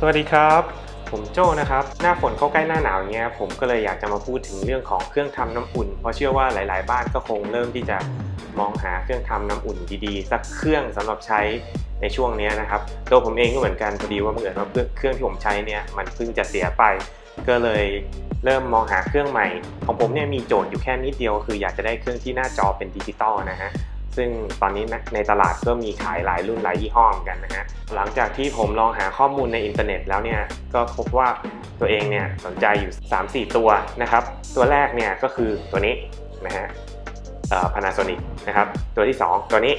สวัสดีครับ ผมโจ้นะครับ หน้าฝนเข้าใกล้หน้าหนาวเงี้ยผมก็เลยอยากจะมาพูดถึงเรื่องของเครื่องทำน้ำอุ่น เพราะเชื่อว่าหลาย ๆ บ้านก็คงเริ่มที่จะมองหาเครื่องทำน้ำอุ่นดี ๆ สักเครื่องสำหรับใช้ในช่วงนี้นะครับตัวผมเองก็เหมือนกันพอดีว่าเมื่อเกิดว่าเครื่องที่ผมใช้เนี่ยมันเพิ่งจะเสียไป ก็เลยเริ่มมองหาเครื่องใหม่ ของผมเนี่ยมีโจทย์อยู่แค่นิดเดียว คืออยากจะได้เครื่องที่หน้าจอเป็นดิจิตอลนะฮะ ซึ่งตอนนี้ในตลาดก็มีขายหลายรุ่นหลายยี่ห้อมกันนะฮะหลังจากที่ผมลองหาข้อมูลในอินเทอร์เน็ตแล้วเนี่ยก็พบว่าตัวเองเนี่ยสนใจอยู่ 3-4 ตัวนะครับ ตัวแรกเนี่ยก็คือตัวนี้นะฮะเอ่อ Panasonic นะครับตัวที่ 2 ตัวนี้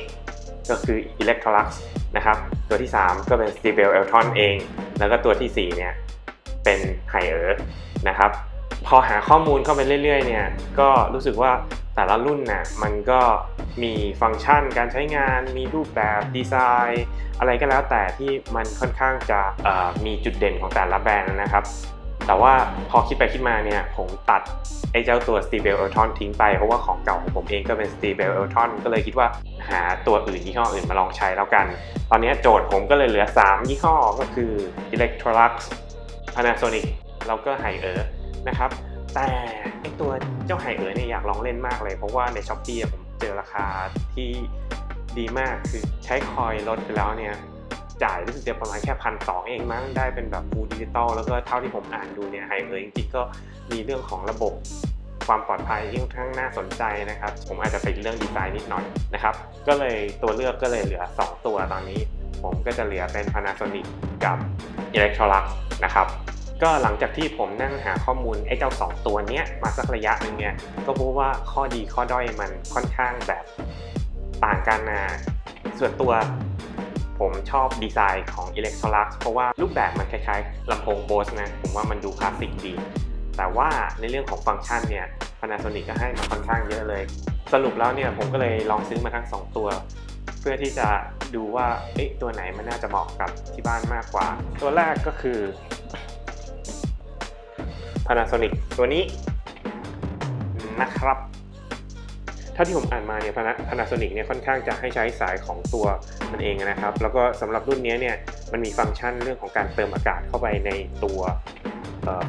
ก็คือ Electrolux นะครับตัวที่ 3 ก็เป็น s t e b e l Eltron เอง แล้วก็ตัวทีสี่4 เนี่ยเป็น h i เ e r นะครับพอหาข้อมูลเข้าไปเรื่อยๆเนี่ยก็รู้สึกว่า แต่ละรุ่นน่ะมันก็มีฟังก์ชันการใช้งาน มีรูปแบบดีไซน์ อะไรก็แล้วแต่ที่มันค่อนข้างจะมีจุดเด่นของแต่ละแบรนด์นะครับ แต่ว่าพอคิดไปคิดมาเนี่ยผมตัดไอ้เจ้าตัว s t e v e l Eltron ทิ้งไป เพราะว่าของเก่าของผมเองก็เป็น s t e v e l Eltron ก็เลยคิดว่าหาตัวอื่นยี่ห้ออื่นมาลองใช้แล้วกัน ตอนนี้โจทย์ผมก็เลยเหลือ 3 ยี่ห้อก็คือ Electrolux Panasonic แล้วก็ h i เ e r นะครับแต่ไอตัว เจ้าไฮเอ๋อเนี่ยอยากลองเล่นมากเลย เพราะว่าในช้อปปี้ผมเจอราคาที่ดีมากคือใช้คอยลดไปแล้วเนี่ยจ่ายรู้สึกจะประมาณแค่พันสองเองมั้งได้เป็นแบบฟูลดิจิตอลแล้วก็เท่าที่ผมอ่านดูเนี่ยไฮเอ๋อจริงๆก็มีเรื่องของระบบความปลอดภัยที่ค่อนข้างน่าสนใจนะครับ ผมอาจจะเป็นเรื่องดีไซน์นิดหน่อยนะครับ ก็เลยตัวเลือกก็เลยเหลือ 2 ตัวตอนนี้ ผมก็จะเหลือเป็น Panasonic กับ Electrolux นะครับ ก็หลังจากที่ผมนั่งหาข้อมูลไอ้เจ้า 2 ตัวเนี้ยมาสักระยะหนึ่งเนี่ยก็พบว่าข้อดีข้อด้อยมันค่อนข้างแบบต่างกันนะส่วนตัวผมชอบดีไซน์ของ Electrolux เพราะว่ารูปแบบมันคล้ายๆลำโพง Bose นะ ผมว่ามันดูคลาสสิกดี แต่ว่าในเรื่องของฟังก์ชันเนี่ย Panasonic ก็ให้มาค่อนข้างเยอะเลย สรุปแล้วเนี่ยผมก็เลยลองซื้อมาทั้ง 2 ตัว เพื่อที่จะดูว่าเอ๊ะตัวไหนมันน่าจะเหมาะกับที่บ้านมากกว่า ตัวแรกก็คือ Panasonic ตัวนี้นะครับเท่าที่ผมอ่านมาเนี่ย Panasonic เนี่ยค่อนข้างจะให้ใช้สายของตัวมันเองนะครับ แล้วก็สำหรับรุ่นนี้เนี่ยมันมีฟังก์ชันเรื่องของการเติมอากาศเข้าไปในตัว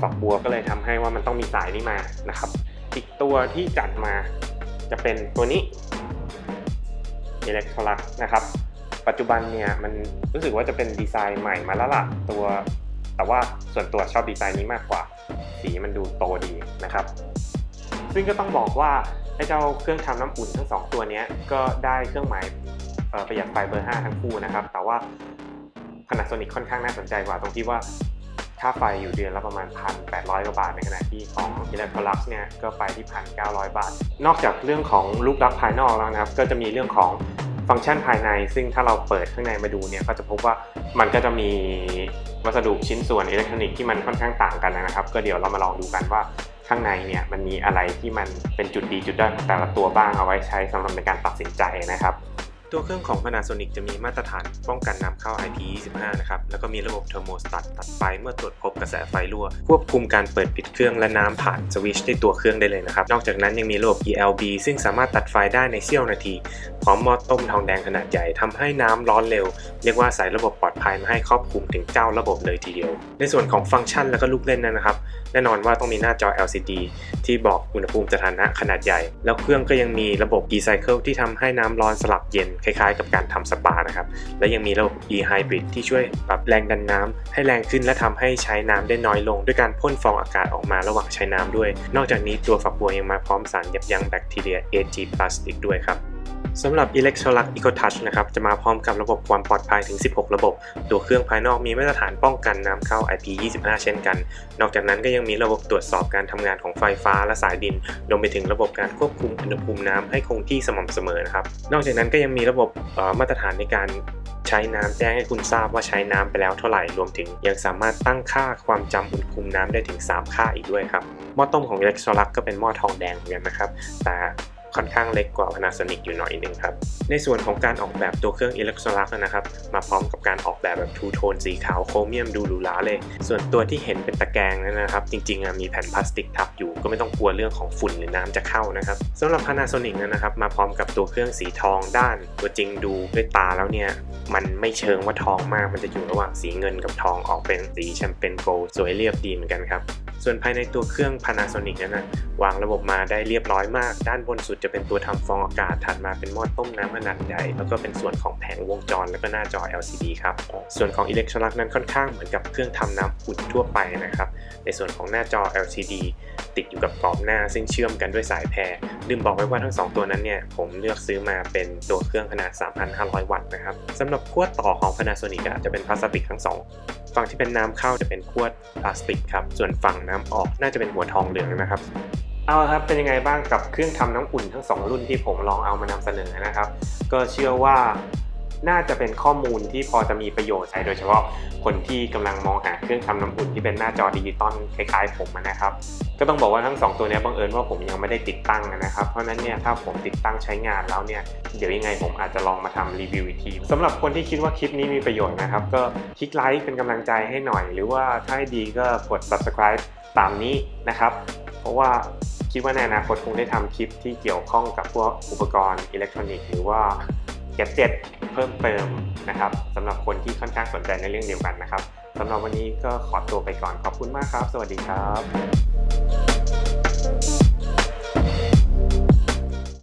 ฝักบัวก็เลยทำให้ว่ามันต้องมีสายนี้มานะครับ อีกตัวที่จัดมาจะเป็นตัวนี้ Electrolux นะครับ ปัจจุบันเนี่ยมันรู้สึกว่าจะเป็นดีไซน์ใหม่มาแล้วล่ะตัว แต่ว่าส่วนตัวชอบดีไซน์นี้มากกว่า สีมันดูโตดีนะครับ ซึ่งก็ต้องบอกว่าไอ้เจ้าเครื่องทำน้ำอุ่นทั้ง 2 ตัวนี้ก็ได้เครื่องหมายประหยัดไฟเบอร์ 5 ทั้งคู่นะครับ แต่ว่า Panasonic ค่อนข้างน่าสนใจกว่าตรงที่ว่าค่าไฟอยู่เดือนละประมาณ 1,800 กว่าบาท ในขณะที่ของ Electrolux เนี่ยก็ไปที่ 1,900 บาท นอกจากเรื่องของรูปลักษณ์ภายนอกแล้วนะครับ ก็จะมีเรื่องของ ฟังก์ชันภายใน ซึ่งถ้าเราเปิดข้างในมาดูเนี่ยก็จะพบว่ามันก็จะมีวัสดุชิ้นส่วนอิเล็กทรอนิกส์ที่มันค่อนข้างต่างกันนะครับ ก็เดี๋ยวเรามาลองดูกันว่าข้างในเนี่ยมันมีอะไรที่มันเป็นจุดดีจุดด้อยของแต่ละตัวบ้างเอาไว้ใช้สำหรับในการตัดสินใจนะครับ ตัวเครื่องของ Panasonic จะมีมาตรฐานป้องกันน้ำเข้า IP25 นะครับ แล้วก็มีระบบเทอร์โมสตัตตัดไฟเมื่อตรวจพบกระแสไฟรั่ว ควบคุมการเปิดปิดเครื่องและน้ำผ่านสวิตช์ในตัวเครื่องได้เลยนะครับ นอกจากนั้นยังมีระบบ ELB ซึ่งสามารถตัดไฟได้ในเสี้ยวนาที พร้อมหม้อต้มทองแดงขนาดใหญ่ทำให้น้ำร้อนเร็ว เรียกว่าสายระบบปลอดภัยมาให้ครอบคลุมถึง 9 ระบบเลยทีเดียว ในส่วนของฟังก์ชันและก็ลูกเล่นนั้นนะครับ แน่นอนว่าต้องมีหน้าจอ LCD ที่บอกอุณหภูมิสถานะขนาดใหญ่ แล้วเครื่องก็ยังมีระบบ e-cycle ที่ทำให้น้ำร้อนสลับเย็นคล้ายๆ กับการทำสปานะครับ และยังมีระบบ e-hybrid ที่ช่วยปรับแรงดันน้ำให้แรงขึ้นและทำให้ใช้น้ำได้น้อยลง ด้วยการพ่นฟองอากาศออกมาระหว่างใช้น้ำด้วย นอกจากนี้ตัวฝักบัวยังมาพร้อมสารยับยั้งแบคทีเรีย AG Plastic ด้วยครับ สำหรับ Electrolux EcoTouch นะครับ จะมาพร้อมกับระบบความปลอดภัยถึง 16 ระบบ ตัวเครื่องภายนอกมีมาตรฐานป้องกันน้ำเข้า IP25 เช่นกัน นอกจากนั้นก็ยังมีระบบตรวจสอบการทำงานของไฟฟ้าและสายดิน รวมไปถึงระบบการควบคุมอุณหภูมิน้ำให้คงที่สม่ำเสมอนะครับ นอกจากนั้นก็ยังมีระบบมาตรฐานในการใช้น้ำแจ้งให้คุณทราบว่าใช้น้ำไปแล้วเท่าไหร่ รวมถึงยังสามารถตั้งค่าความจำอุณหภูมิน้ำได้ถึง 3 ค่าอีกด้วยครับ หม้อต้มของ Electrolux ก็เป็นหม้อทองแดงเหมือนกันนะครับ แต่ ค่อนข้างเล็กกว่า Panasonic อยู่หน่อยหนึงครับ ในส่วนของการออกแบบตัวเครื่อง Electrolux นะครับ มาพร้อมกับการออกแบบแบบทูโทนสีขาวโครเมียมดูหรูหราเลย ส่วนตัวที่เห็นเป็นตะแกรงนั้นนะครับ จริงๆมีแผ่นพลาสติกทับอยู่ก็ไม่ต้องกลัวเรื่องของฝุ่นหรือน้ำจะเข้านะครับสำหรับ Panasonic นั้นนะครับ มาพร้อมกับตัวเครื่องสีทองด้าน ตัวจริงดูด้วยตาแล้วเนี่ยมันไม่เชิงว่าทองมากมันจะอยู่ระหว่างสีเงินกับทองออกเป็นสีแชมเปญโกลด์สวยเรียบดีเหมือนกันครับ ส่วนภายในตัวเครื่อง Panasonic นั้นนะวางระบบมาได้เรียบร้อยมาก ด้านบนสุดจะเป็นตัวทำฟองอากาศถัดมาเป็นหม้อต้มน้ำขนาดใหญ่ แล้วก็เป็นส่วนของแผงวงจรแล้วก็หน้าจอ LCD ครับ ส่วนของอิเล็กทรลักนั้นค่อนข้างเหมือนกับเครื่องทำน้ำอุ่นทั่วไปนะครับ ในส่วนของหน้าจอ LCD ติดอยู่กับกรอบหน้า ซึ่งเชื่อมกันด้วยสายแพรลืมบอกไว้ว่าทั้ง 2 ตัวนั้นเนี่ยผมเลือกซื้อมาเป็นตัวเครื่องขนาด 3,500 วัตต์นะครับสำหรับขั้วต่อของ Panasonic จะเป็นพลาสติกทั้งสอง ฝั่งที่เป็นน้ำเข้าจะเป็นขวดพลาสติกครับ ส่วนฝั่งน้ำออกน่าจะเป็นหัวทองเหลืองนะครับเอาครับเป็นยังไงบ้างกับเครื่องทำน้ำอุ่นทั้ง 2 รุ่นที่ผมลองเอามานำเสนอนะครับ ก็เชื่อว่า น่าจะเป็นข้อมูลที่พอจะมีประโยชน์ใช้โดยเฉพาะคนที่กำลังมองหาเครื่องทำน้ำอุ่นที่เป็นหน้าจอดิจิตอลคล้ายๆ ผมนะครับ ก็ต้องบอกว่าทั้ง 2 ตัวนี้บังเอิญว่าผมยังไม่ได้ติดตั้งนะครับ เพราะนั้นเนี่ยถ้าผมติดตั้งใช้งานแล้วเนี่ยเดี๋ยวยังไงผมอาจจะลองมาทำรีวิวอีกทีสำหรับคนที่คิดว่าคลิปนี้มีประโยชน์นะครับ ก็คลิกไลค์เป็นกำลังใจให้หน่อย หรือว่าถ้าดีก็กด subscribe ตามนี้นะครับ เพราะว่าคิดว่าในอนาคตคงได้ทำคลิปที่เกี่ยวข้องกับพวกอุปกรณ์อิเล็กทรอนิกส์หรือว่า แกจเจ็ดเพิ่มเติมนะครับสำหรับคนที่ค่อนข้างสนใจในเรื่องเดียวกันนะครับสำหรับวันนี้ก็ขอตัวไปก่อนขอบคุณมากครับ สวัสดีครับ